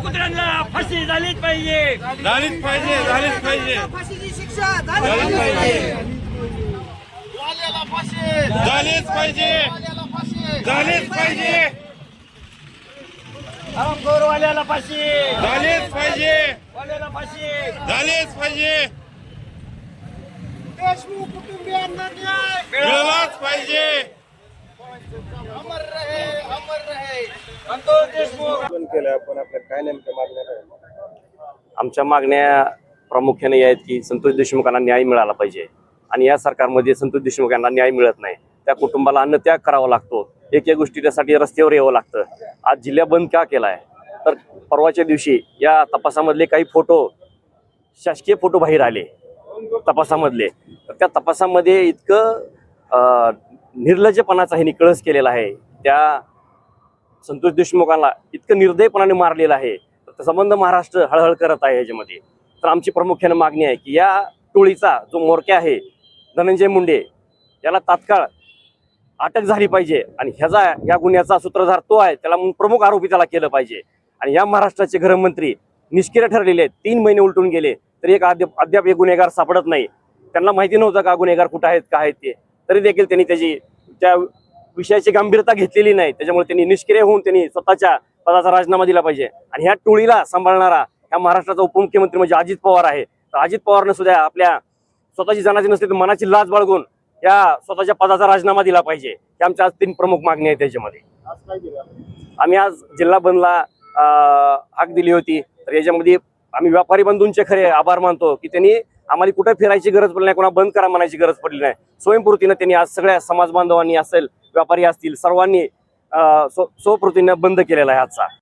फाशी झालीच पाहिजे. झालीच पाहिजे झालीच पाहिजे. फाशीची शिक्षा झालीच पाहिजे. झालीच पाहिजे. झालीच पाहिजे. गोरवाल्याला फाशी. झालीच पाहिजे. वाल्याला फाशी. झालीच पाहिजे. देशमुख कुटुंबियांना न्याय. मिळालाच पाहिजे. अमर रहे अमर रहे. संतोष देशमुख. केलं काय नाही आमच्या मागण्या प्रामुख्याने या आहेत की संतोष देशमुखांना न्याय मिळाला पाहिजे. आणि या सरकारमध्ये संतोष देशमुख यांना न्याय मिळत नाही. त्या कुटुंबाला अन्नत्याग करावा लागतो. एक एक गोष्टी त्यासाठी रस्त्यावर यावं लागतं. आज जिल्हा बंद का केलाय? तर परवाच्या दिवशी या तपासामधले काही फोटो शासकीय फोटो बाहेर आले तपासामधले. तर त्या तपासामध्ये इतकं अं, निर्लज्जपणाचा हे निकळस केलेला आहे. त्या संतोष देशमुखांना इतकं निर्दयपणाने मारलेलं आहे. तर संबंध महाराष्ट्र हळहळ करत आहे याच्यामध्ये. तर आमची प्रामुख्याने मागणी आहे की या टोळीचा जो मोरक्या आहे धनंजय मुंडे याला तात्काळ अटक झाली पाहिजे आणि ह्याचा या गुन्ह्याचा सूत्रधार तो आहे त्याला प्रमुख आरोपी त्याला केलं पाहिजे. आणि या महाराष्ट्राचे गृहमंत्री निष्क्रिय ठरलेले आहेत. तीन महिने उलटून गेले तरी एक अद्याप अद्याप एक गुन्हेगार सापडत नाही. त्यांना माहिती नव्हतं का गुन्हेगार कुठं आहेत का आहेत ते. तरी देखील त्यांनी त्याची त्या विषयाची गंभीरता घेतलेली नाही. त्याच्यामुळे त्यांनी निष्क्रिय होऊन त्यांनी स्वतःच्या पदाचा राजीनामा दिला पाहिजे. आणि ह्या टोळीला सांभाळणारा ह्या महाराष्ट्राचा उपमुख्यमंत्री म्हणजे अजित पवार आहे. तर अजित पवारनं सुद्धा आपल्या स्वतःची जाण्याची नसली तर मनाची लाज बाळगून या स्वतःच्या पदाचा राजीनामा दिला पाहिजे. हे आमच्या आज तीन प्रमुख मागणी आहेत त्याच्यामध्ये. आम्ही आज जिल्हा बंदला हाक दिली होती. तर याच्यामध्ये आम्ही व्यापारी बंधूंचे खरे आभार मानतो की त्यांनी आम्हाला कुठे फिरायची गरज पडली नाही कोणा बंद करा म्हणायची गरज पडली नाही. स्वयंपूर्तीनं त्यांनी आज सगळ्या समाज बांधवांनी असेल व्यापारी असतील सर्वांनी सो स्व- बंद केलेला आहे आजचा.